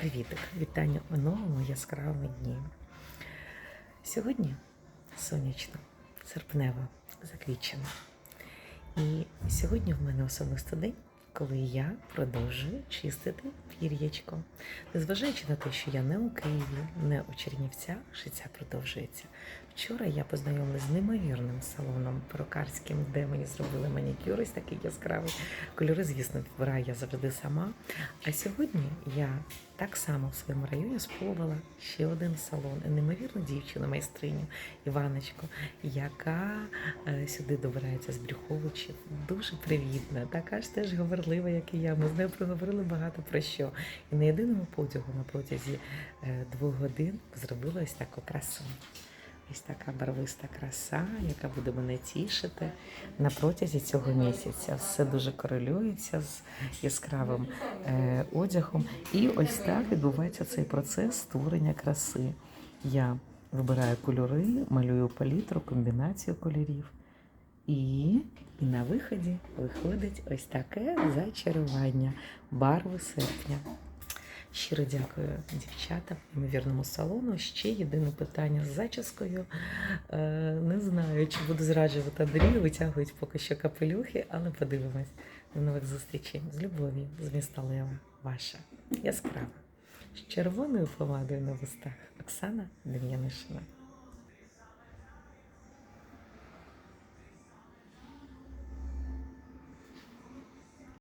Привітик! Вітання у новому яскравому дні. Сьогодні сонячно, серпнево, заквічено. І сьогодні в мене особисто день, коли я продовжую чистити пір'ячко. Незважаючи на те, що я не у Києві, не у Чернівцях, життя продовжується. Вчора я познайомилася з неймовірним салоном перукарським, де мені зробили манікюр, ось такий яскравий. Кольори, звісно, вибираю я завжди сама. А сьогодні я так само в своєму районі спробувала ще один салон. Неймовірну дівчину, майстриню Іваночку, яка е, сюди добирається з Брюховичів. Дуже привітна, така ж теж говорлива, як і я. Ми з нею проговорили багато про що. І на єдиному подягу на протязі е, двох годин зробила ось таку красу. Ось така барвиста краса, яка буде мене тішити на протязі цього місяця. Все дуже корелюється з яскравим е, одягом. І ось так відбувається цей процес створення краси. Я вибираю кольори, малюю палітру, комбінацію кольорів. І, і на виході виходить ось таке зачарування барви серпня. Щиро дякую дівчатам, ймовірному салону. Ще єдине питання з зачіскою. Е, не знаю, чи буду зраджувати Андрію, витягують поки що капелюхи, але подивимось. До нових зустрічей з любов'ю, з міста Лева. Ваша яскрава. З червоною помадою на вустах Оксана Дем'янишина.